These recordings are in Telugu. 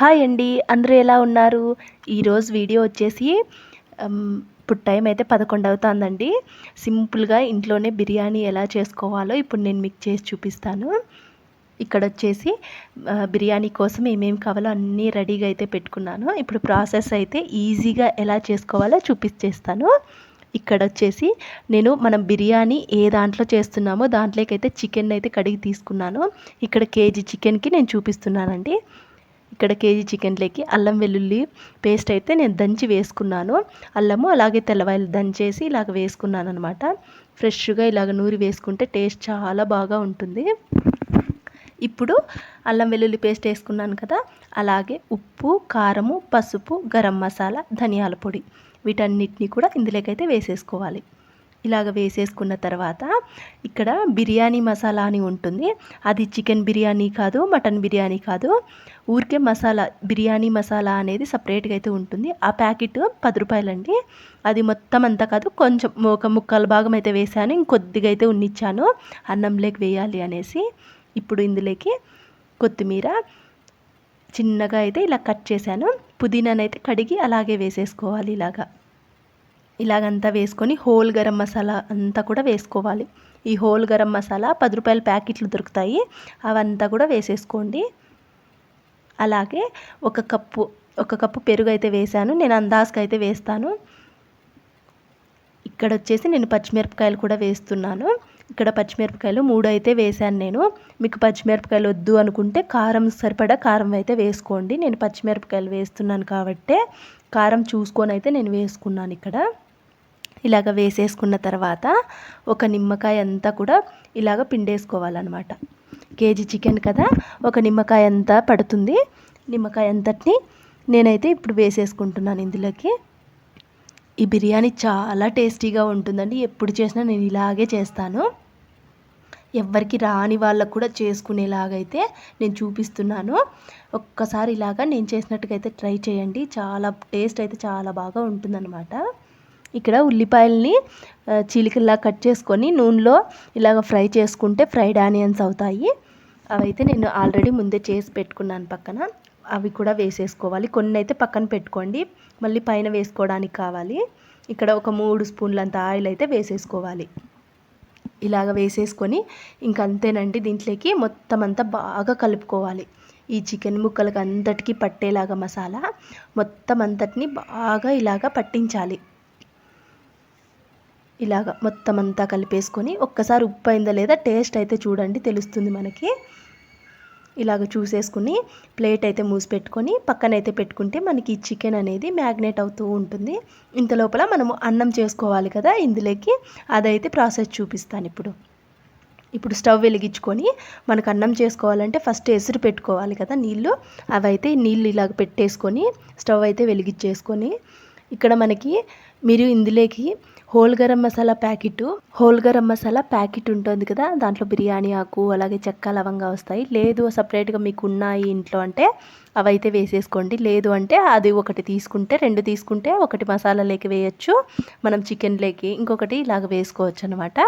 హాయ్ అండి అందరూ ఎలా ఉన్నారు? ఈరోజు వీడియో వచ్చేసి ఇప్పుడు టైం అయితే పదకొండు అవుతుందండి. సింపుల్గా ఇంట్లోనే బిర్యానీ ఎలా చేసుకోవాలో ఇప్పుడు నేను మీకు చేసి చూపిస్తాను. ఇక్కడ వచ్చేసి బిర్యానీ కోసం ఏమేమి కావాలో అన్నీ రెడీగా అయితే పెట్టుకున్నాను. ఇప్పుడు ప్రాసెస్ అయితే ఈజీగా ఎలా చేసుకోవాలో చూపించేస్తాను ఇక్కడ వచ్చేసి నేను మనం బిర్యానీ ఏ దాంట్లో చేస్తున్నామో దాంట్లోకి అయితే చికెన్ అయితే కడిగి తీసుకున్నాను. ఇక్కడ కేజీ చికెన్కి నేను చూపిస్తున్నానండి. ఇక్కడ కేజీ చికెన్లోకి అల్లం వెల్లుల్లి పేస్ట్ అయితే నేను దంచి వేసుకున్నాను. అల్లము అలాగే తెల్లవాయలు దంచేసి ఇలాగ వేసుకున్నాను అనమాట ఫ్రెష్గా ఇలాగ నూరి వేసుకుంటే టేస్ట్ చాలా బాగా ఉంటుంది. ఇప్పుడు అల్లం వెల్లుల్లి పేస్ట్ వేసుకున్నాను కదా అలాగే ఉప్పు కారము పసుపు గరం మసాలా ధనియాల పొడి వీటన్నిటిని కూడా ఇందులోకైతే వేసేసుకోవాలి. ఇలాగ వేసేసుకున్న తర్వాత ఇక్కడ బిర్యానీ మసాలా అని ఉంటుంది. అది చికెన్ బిర్యానీ కాదు మటన్ బిర్యానీ కాదు. ఊరికే మసాలా బిర్యానీ మసాలా అనేది సపరేట్గా అయితే ఉంటుంది. ఆ ప్యాకెట్ పది రూపాయలండి. అది మొత్తం అంతా కాదు కొంచెం ఒక ముక్కల భాగం అయితే వేసాను ఇంకొద్దిగా అయితే ఉన్నిచ్చాను. అన్నంలోకి వేయాలి అనేసి. ఇప్పుడు ఇందులోకి కొత్తిమీర చిన్నగా అయితే ఇలా కట్ చేశాను. పుదీనానైతే కడిగి అలాగే వేసేసుకోవాలి ఇలాగా. ఇలాగంతా వేసుకొని హోల్ గరం మసాలా అంతా కూడా వేసుకోవాలి. ఈ హోల్ గరం మసాలా పది రూపాయల ప్యాకెట్లు దొరుకుతాయి. అవంతా కూడా వేసేసుకోండి. అలాగే ఒక కప్పు ఒక కప్పు పెరుగు అయితే వేసాను నేను అందాజుగా అయితే వేస్తాను. ఇక్కడ వచ్చేసి నేను పచ్చిమిరపకాయలు కూడా వేస్తున్నాను. ఇక్కడ పచ్చిమిరపకాయలు మూడు అయితే వేసాను నేను. మీకు పచ్చిమిరపకాయలు వద్దు అనుకుంటే కారం సరిపడా కారం అయితే వేసుకోండి. నేను పచ్చిమిరపకాయలు వేస్తున్నాను కాబట్టి కారం చూసుకొని అయితే నేను వేసుకున్నాను ఇక్కడ. ఇలాగ వేసేసుకున్న తర్వాత ఒక నిమ్మకాయ అంతా కూడా ఇలాగ పిండేసుకోవాలన్నమాట. కేజీ చికెన్ కదా ఒక నిమ్మకాయ అంతా పడుతుంది. నిమ్మకాయ అంతటిని నేనైతే ఇప్పుడు వేసేసుకుంటున్నాను ఇందులోకి. ఈ బిర్యానీ చాలా టేస్టీగా ఉంటుందండి. ఎప్పుడు చేసినా నేను ఇలాగే చేస్తాను. ఎవరికి రాని వాళ్ళకు కూడా చేసుకునేలాగైతే నేను చూపిస్తున్నాను. ఒక్కసారి ఇలాగా నేను చేసినట్టుగా అయితే ట్రై చేయండి. చాలా టేస్ట్ అయితే చాలా బాగా ఉంటుందన్నమాట. ఇక్కడ ఉల్లిపాయల్ని చిలికల్లా చీలికల్లా కట్ చేసుకొని నూనెలో ఇలాగ ఫ్రై చేసుకుంటే ఫ్రైడ్ ఆనియన్స్ అవుతాయి. అవైతే నేను ఆల్రెడీ ముందే చేసి పెట్టుకున్నాను పక్కన. అవి కూడా వేసేసుకోవాలి. కొన్ని అయితే పక్కన పెట్టుకోండి. మళ్ళీ పైన వేసుకోవడానికి కావాలి. ఇక్కడ ఒక మూడు స్పూన్లంత ఆయిల్ అయితే వేసేసుకోవాలి. ఇలాగ వేసేసుకొని ఇంక అంతేనండి దీంట్లోకి మొత్తం అంతా బాగా కలుపుకోవాలి. ఈ చికెన్ ముక్కలకి అంతటికి పట్టేలాగా మసాలా మొత్తం అంతటిని బాగా ఇలాగ పట్టించాలి. ఇలాగ మొత్తం అంతా కలిపేసుకొని ఒక్కసారి ఉప్పు అయిందా లేదా టేస్ట్ అయితే చూడండి తెలుస్తుంది మనకి. ఇలాగ చూసేసుకుని ప్లేట్ అయితే మూసి పెట్టుకొని పక్కన అయితే పెట్టుకుంటే మనకి ఈ చికెన్ అనేది మ్యాగ్నేట్ అవుతూ ఉంటుంది. ఇంత లోపల మనము అన్నం చేసుకోవాలి కదా ఇందులోకి అదైతే ప్రాసెస్ చూపిస్తాను ఇప్పుడు. ఇప్పుడు స్టవ్ వెలిగించుకొని మనకు అన్నం చేసుకోవాలంటే ఫస్ట్ ఎసురు పెట్టుకోవాలి కదా నీళ్ళు. అవైతే నీళ్ళు ఇలాగ పెట్టేసుకొని స్టవ్ అయితే వెలిగించేసుకొని ఇక్కడ మనకి మీరు ఇందులోకి whole garam masala packet whole garam masala packet ఉంటుంది కదా దాంట్లో బిర్యానీ ఆకు అలాగే చెక్క లవంగా వస్తాయి. లేదు సపరేట్గా మీకు ఉన్నాయి ఇంట్లో అంటే అవైతే వేసేసుకోండి. లేదు అంటే అది ఒకటి తీసుకుంటే రెండు తీసుకుంటే ఒకటి మసాలాలోకి వేయచ్చు. మనం చికెన్లోకి ఇంకొకటి ఇలాగ వేసుకోవచ్చు అనమాట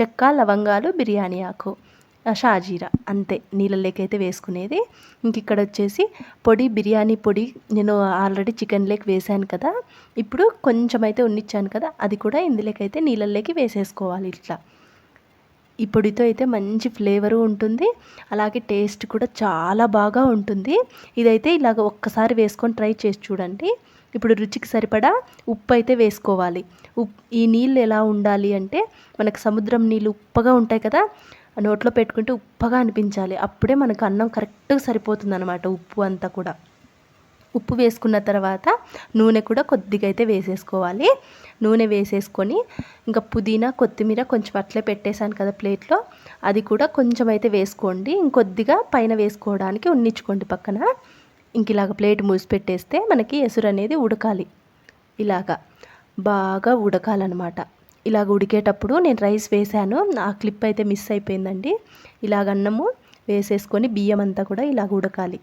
చెక్క లవంగాలు బిర్యానీ ఆకు. షాజీరా అంతే. నీళ్ళలోకి అయితే వేసుకునేది. ఇంక ఇక్కడ వచ్చేసి పొడి బిర్యానీ పొడి నేను ఆల్రెడీ చికెన్ లేక్ వేసాను కదా. ఇప్పుడు కొంచెం అయితే ఉన్నిచ్చాను కదా అది కూడా ఇందులోకి అయితే నీళ్ళలోకి వేసేసుకోవాలి ఇట్లా. ఈ పొడితో అయితే మంచి ఫ్లేవరు ఉంటుంది. అలాగే టేస్ట్ కూడా చాలా బాగా ఉంటుంది. ఇదైతే ఇలాగ ఒక్కసారి వేసుకొని ట్రై చేసి చూడండి. ఇప్పుడు రుచికి సరిపడా ఉప్పు అయితే వేసుకోవాలి. ఉప్ ఈ నీళ్ళు ఎలా ఉండాలి అంటే మనకు సముద్రం నీళ్ళు ఉప్పగా ఉంటాయి కదా నోట్లో పెట్టుకుంటే ఉప్పగా అనిపించాలి. అప్పుడే మనకు అన్నం కరెక్ట్గా సరిపోతుంది అనమాట ఉప్పు అంతా కూడా. ఉప్పు వేసుకున్న తర్వాత నూనె కూడా కొద్దిగా అయితే వేసేసుకోవాలి. నూనె వేసేసుకొని ఇంకా పుదీనా కొత్తిమీర కొంచెం అట్లే పెట్టేశాను కదా ప్లేట్లో. అది కూడా కొంచెం అయితే వేసుకోండి. ఇంకొద్దిగా పైన వేసుకోవడానికి ఉన్నించుకోండి పక్కన. ఇంక ఇలాగ ప్లేట్ మూసిపెట్టేస్తే మనకి ఎసురు అనేది ఉడకాలి. ఇలాగా బాగా ఉడకాలన్నమాట. ఇలాగ ఉడికేటప్పుడు నేను రైస్ వేసాను. ఆ క్లిప్ అయితే మిస్ అయిపోయిందండి. ఇలాగ అన్నము వేసేసుకొని బియ్యం అంతా కూడా ఇలాగ ఉడకాలి.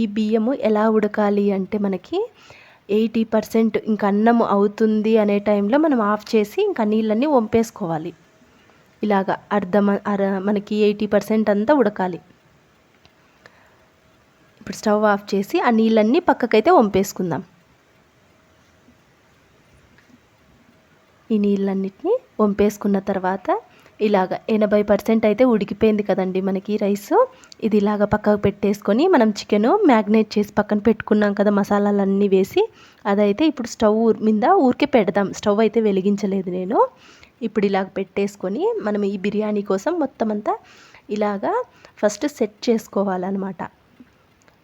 ఈ బియ్యము ఎలా ఉడకాలి అంటే మనకి ఎయిటీ పర్సెంట్ ఇంక అన్నం అవుతుంది అనే టైంలో మనం ఆఫ్ చేసి ఇంకా నీళ్ళన్నీ వంపేసుకోవాలి. ఇలాగ అర్ధమ అర మనకి ఎయిటీ పర్సెంట్ అంతా ఉడకాలి. ఇప్పుడు స్టవ్ ఆఫ్ చేసి ఆ నీళ్ళన్నీ పక్కకైతే వంపేసుకుందాం. ఈ నీళ్ళన్నిటిని వంపేసుకున్న తర్వాత ఇలాగ ఎనభై పర్సెంట్ అయితే ఉడికిపోయింది కదండి మనకి రైస్. ఇది ఇలాగ పక్కకు పెట్టేసుకొని మనం చికెన్ మ్యాగ్నేట్ చేసి పక్కన పెట్టుకున్నాం కదా మసాలాలన్నీ వేసి అదైతే ఇప్పుడు స్టవ్ మీద ఊరికే పెడదాం. స్టవ్ అయితే వెలిగించలేదు నేను. ఇప్పుడు ఇలాగ పెట్టేసుకొని మనం ఈ బిర్యానీ కోసం మొత్తం అంతా ఇలాగా ఫస్ట్ సెట్ చేసుకోవాలన్నమాట.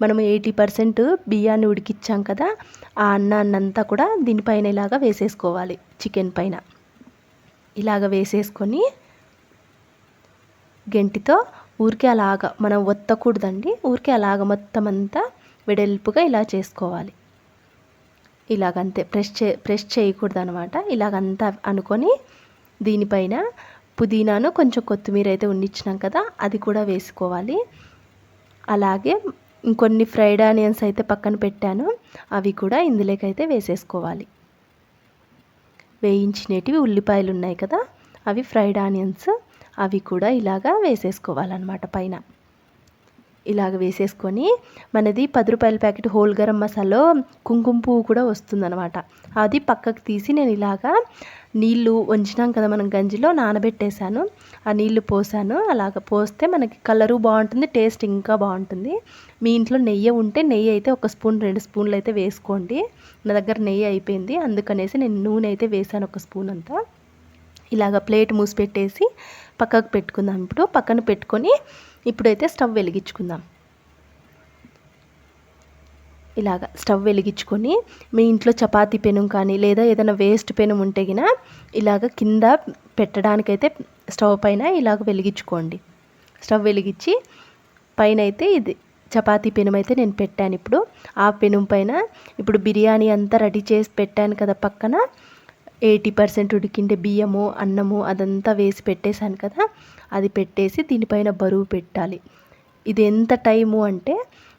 మనం ఎయిటీ పర్సెంట్ బియ్యాన్ని ఉడికిచ్చాం కదా ఆ అన్నాన్నంతా కూడా దీనిపైన ఇలాగా వేసేసుకోవాలి చికెన్ పైన. ఇలాగ వేసేసుకొని గెంటితో ఊరికే అలాగ మనం ఒత్తకూడదండి ఊరికే అలాగ మొత్తం అంతా వెడల్పుగా ఇలా చేసుకోవాలి. ఇలాగంతే ప్రెస్ చే ప్రెస్ చేయకూడదు అనమాట ఇలాగంతా అనుకొని దీనిపైన పుదీనాను కొంచెం కొత్తిమీర అయితే ఉండిచ్చినాం కదా అది కూడా వేసుకోవాలి. అలాగే ఇంకొన్ని ఫ్రైడ్ ఆనియన్స్ అయితే పక్కన పెట్టాను. అవి కూడా ఇందులోకైతే వేసేసుకోవాలి. వేయించినటివి ఉల్లిపాయలు ఉన్నాయి కదా అవి ఫ్రైడ్ ఆనియన్స్ అవి కూడా ఇలాగా వేసేసుకోవాలన్నమాట పైన. ఇలాగ వేసేసుకొని మనది పది రూపాయల ప్యాకెట్ హోల్ గరం మసాలో కుంకుమ పువ్వు కూడా వస్తుందన్నమాట. అది పక్కకు తీసి నేను ఇలాగా నీళ్ళు వంచినాం కదా మనం గంజిలో నానబెట్టేశాను. ఆ నీళ్ళు పోసాను. అలాగ పోస్తే మనకి కలరు బాగుంటుంది టేస్ట్ ఇంకా బాగుంటుంది. మీ ఇంట్లో నెయ్యి ఉంటే నెయ్యి అయితే ఒక స్పూన్ రెండు స్పూన్లు అయితే వేసుకోండి. నా దగ్గర నెయ్యి అయిపోయింది. అందుకనేసి నేను నూనె అయితే వేసాను ఒక స్పూన్ అంతా. ఇలాగ ప్లేట్ మూసి పెట్టేసి పక్కకు పెట్టుకుందాం. ఇప్పుడు పక్కన పెట్టుకొని ఇప్పుడైతే స్టవ్ వెలిగించుకుందాం. ఇలాగ స్టవ్ వెలిగించుకొని మీ ఇంట్లో చపాతీ పెనం కానీ లేదా ఏదైనా వేస్ట్ పెనం ఉంటే గిన ఇలాగ కింద పెట్టడానికైతే స్టవ్ పైన ఇలాగ వెలిగించుకోండి. స్టవ్ వెలిగించి పైన అయితే ఇది చపాతీ పెనం అయితే నేను పెట్టాను. ఇప్పుడు ఆ పెనం పైన ఇప్పుడు బిర్యానీ అంతా రెడీ చేసి పెట్టాను కదా పక్కన. ఎయిటీ పర్సెంట్ ఉడికిండే బియ్యము అన్నము అదంతా వేసి పెట్టేశాను కదా అది పెట్టేసి దీనిపైన బరువు పెట్టాలి. ఇది ఎంత టైము అంటే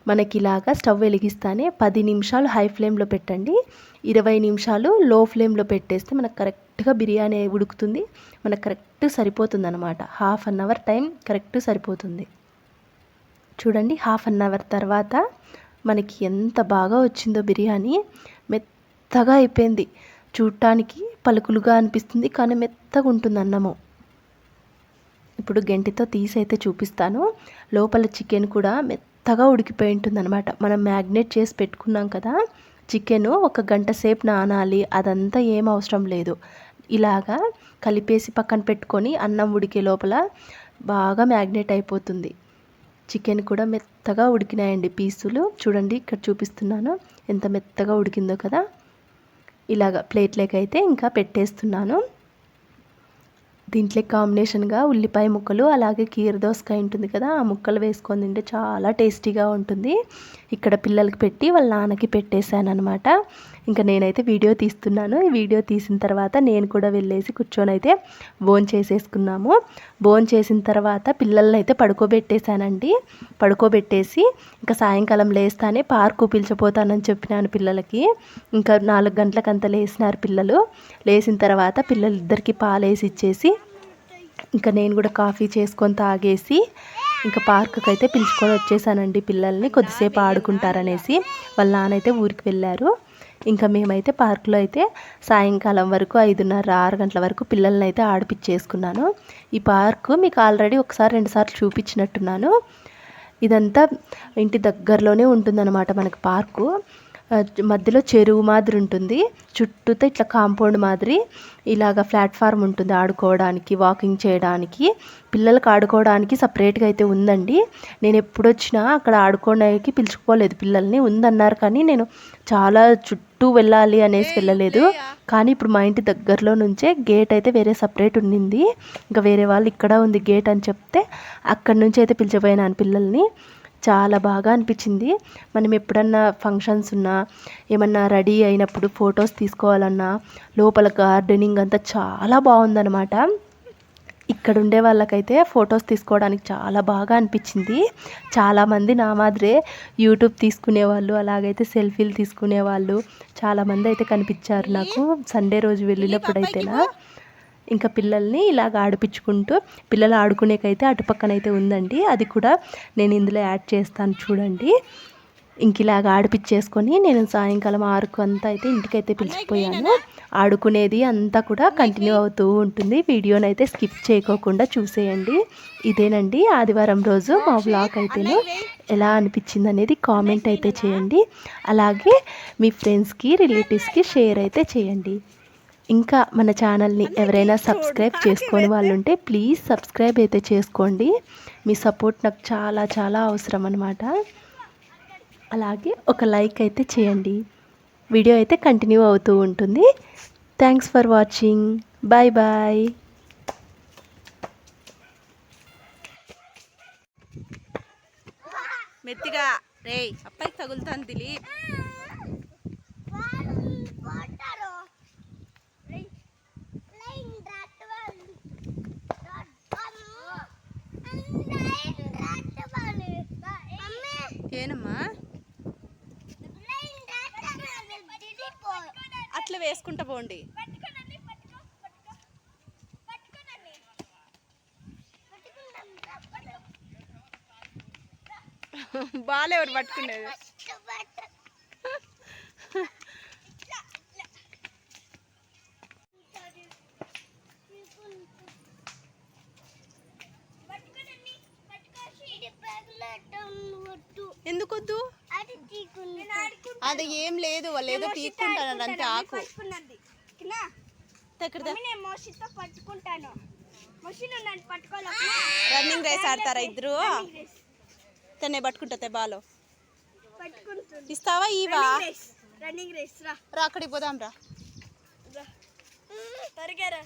మనకి ఇలాగా స్టవ్ వెలిగిస్తానే పది నిమిషాలు హై ఫ్లేమ్లో పెట్టండి. ఇరవై నిమిషాలు లో ఫ్లేమ్లో పెట్టేస్తే మనకు కరెక్ట్గా బిర్యానీ ఉడుకుతుంది. మనకు కరెక్ట్ సరిపోతుంది అనమాట half an hour time correct సరిపోతుంది. చూడండి హాఫ్ అన్ అవర్ తర్వాత మనకి ఎంత బాగా వచ్చిందో బిర్యానీ. మెత్తగా అయిపోయింది. చూడటానికి పలుకులుగా అనిపిస్తుంది కానీ మెత్తగా ఉంటుంది అన్నము. ఇప్పుడు గెంటితో తీసి అయితే చూపిస్తాను. లోపల చికెన్ కూడా మెత్తగా ఉడికిపోయి ఉంటుంది అనమాట మనం మ్యాగ్నేట్ చేసి పెట్టుకున్నాం కదా చికెన్ ఒక గంట సేపు నానాలి అదంతా ఏం అవసరం లేదు. ఇలాగా కలిపేసి పక్కన పెట్టుకొని అన్నం ఉడికే లోపల బాగా మ్యాగ్నేట్ అయిపోతుంది. చికెన్ కూడా మెత్తగా ఉడికినాయండి పీసులు. చూడండి ఇక్కడ చూపిస్తున్నాను. ఎంత మెత్తగా ఉడికిందో కదా. ఇలాగ ప్లేట్లోకి అయితే ఇంకా పెట్టేస్తున్నాను. దీంట్లో కాంబినేషన్గా ఉల్లిపాయ ముక్కలు అలాగే కీర దోసకాయ ఉంటుంది కదా ఆ ముక్కలు వేసుకొని తింటే చాలా టేస్టీగా ఉంటుంది. ఇక్కడ పిల్లలకి పెట్టి వాళ్ళ నాన్నకి పెట్టేశాను అనమాట ఇంకా నేనైతే వీడియో తీస్తున్నాను. ఈ వీడియో తీసిన తర్వాత నేను కూడా వెళ్ళేసి కూర్చొని అయితే బోన్ చేసేసుకున్నాము. బోన్ చేసిన తర్వాత పిల్లల్ని అయితే పడుకోబెట్టేశానండి. పడుకోబెట్టేసి ఇంకా సాయంకాలం లేస్తానే పార్కు పిలిచిపోతానని చెప్పినాను పిల్లలకి. ఇంకా నాలుగు గంటలకంతా లేసినారు పిల్లలు. లేచిన తర్వాత పిల్లలిద్దరికి పాలు వేసి ఇచ్చేసి ఇంకా నేను కూడా కాఫీ చేసుకొని తాగేసి ఇంకా పార్క్కి అయితే పిలుచుకొని వచ్చేసానండి పిల్లల్ని. కొద్దిసేపు ఆడుకుంటారనేసి వాళ్ళ నాన్న అయితే ఊరికి వెళ్ళారు. ఇంకా మేమైతే పార్కులో అయితే సాయంకాలం వరకు ఐదున్నర ఆరు గంటల వరకు పిల్లల్ని అయితే ఆడిపించేసుకున్నాను ఈ పార్కు మీకు ఆల్రెడీ ఒకసారి రెండుసార్లు చూపించినట్టున్నాను ఇదంతా ఇంటి దగ్గరలోనే ఉంటుందన్నమాట మనకి పార్కు. మధ్యలో చెరువు మాదిరి ఉంటుంది. చుట్టూతో ఇట్లా కాంపౌండ్ మాదిరి ఇలాగ ప్లాట్ఫామ్ ఉంటుంది ఆడుకోవడానికి వాకింగ్ చేయడానికి. పిల్లలకు ఆడుకోవడానికి సపరేట్గా అయితే ఉందండి. నేను ఎప్పుడు వచ్చినా అక్కడ ఆడుకోవడానికి పిలుచుకోలేదు పిల్లల్ని ఉందన్నారు కానీ నేను చాలా చుట్టూ వెళ్ళాలి అనేసి వెళ్ళలేదు. కానీ ఇప్పుడు మా ఇంటి దగ్గరలో నుంచే గేట్ అయితే వేరే సపరేట్ ఉండింది ఇంకా వేరే వాళ్ళు ఇక్కడ ఉంది గేట్ అని చెప్తే అక్కడి నుంచి అయితే పిలిచిపోయినాను పిల్లల్ని. చాలా బాగా అనిపించింది. మనం ఎప్పుడన్నా ఫంక్షన్స్ ఉన్నా ఏమన్నా రెడీ అయినప్పుడు ఫొటోస్ తీసుకోవాలన్నా లోపల గార్డెనింగ్ అంతా చాలా బాగుందనమాట ఇక్కడ ఉండే వాళ్ళకైతే ఫొటోస్ తీసుకోవడానికి చాలా బాగా అనిపించింది. చాలామంది నా మాదిరే యూట్యూబ్ తీసుకునే వాళ్ళు అలాగైతే సెల్ఫీలు తీసుకునే వాళ్ళు చాలామంది అయితే కనిపించారు నాకు. సండే రోజు వెళ్ళినప్పుడు అయితేనా? ఇంకా పిల్లల్ని ఇలాగ ఆడిపించుకుంటూ పిల్లలు ఆడుకునేకైతే అటుపక్కనైతే ఉందండి. అది కూడా నేను ఇందులో యాడ్ చేస్తాను చూడండి. ఇంక ఇలాగ ఆడిపిచ్చేసుకొని నేను సాయంకాలం ఆరుకు అంతా అయితే ఇంటికైతే పిలిచిపోయాను. ఆడుకునేది అంతా కూడా కంటిన్యూ అవుతూ ఉంటుంది. వీడియోని అయితే స్కిప్ చేయకోకుండా చూసేయండి. ఇదేనండి ఆదివారం రోజు మా వ్లాగ్ అయితేను ఎలా అనిపించింది అనేది కామెంట్ అయితే చేయండి. అలాగే మీ ఫ్రెండ్స్కి రిలేటివ్స్కి షేర్ అయితే చేయండి. ఇంకా మన ఛానల్ని ఎవరైనా సబ్స్క్రైబ్ చేసుకొని వాళ్ళు ఉంటే ప్లీజ్ సబ్స్క్రైబ్ అయితే చేసుకోండి. మీ సపోర్ట్ నాకు చాలా చాలా అవసరం అనమాట అలాగే ఒక లైక్ అయితే చేయండి. వీడియో అయితే కంటిన్యూ అవుతూ ఉంటుంది. Thanks for watching. Bye bye మెత్తిగా రేయ్ అప్పకి తగులుతాను దిలీప్. వేసుకుంటా పోండి. బాల్ ఎవరు పట్టుకునేది ఎందుకు వద్దు అది ఏం లేదు వాళ్ళు ఏదో పీక్కుంటారు అంతే ఆకు. పట్టుకుంటాను. రన్నింగ్ రేస్ ఆడతారా ఇద్దరు? తనే పట్టుకుంటా బాలో. పట్టుకుంటుంది. ఇస్తావా ఇవా రన్నింగ్ రేస్ రా. రా అక్కడికి పోదాం రా. త్వరగా రా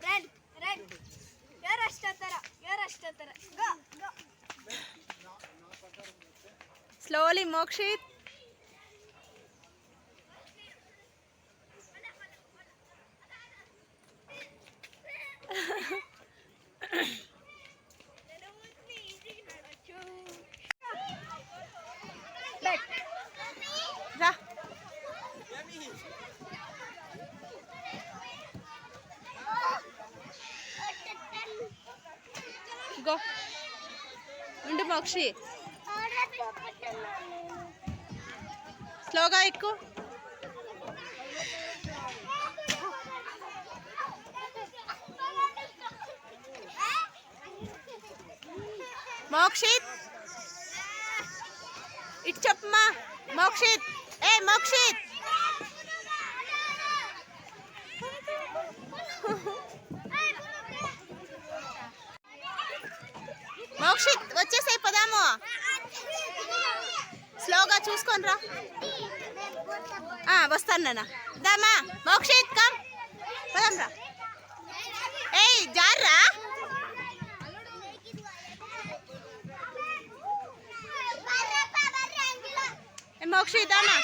రన్ రన్ ఎవరు అష్టోత్తర? ఎవరు అష్టోత్తర? గో. గో స్లోలీ మోక్షిత్ రా గో ఉండు మోక్షి స్లోగా ఎక్కు మోక్షిత్ ఇటు చెప్పమ్మా మోక్షిత్ ఏ మోక్షిత్ మోక్షిత్ వచ్చేసాయి పదాము స్లోగా చూసుకొని రా. ఆ, వస్తాను నాన్న. దామా మోక్షిత్ కమ్ పదం రా. ఏయ్ జార్రా. ఏ, మోక్షిత్ దామా.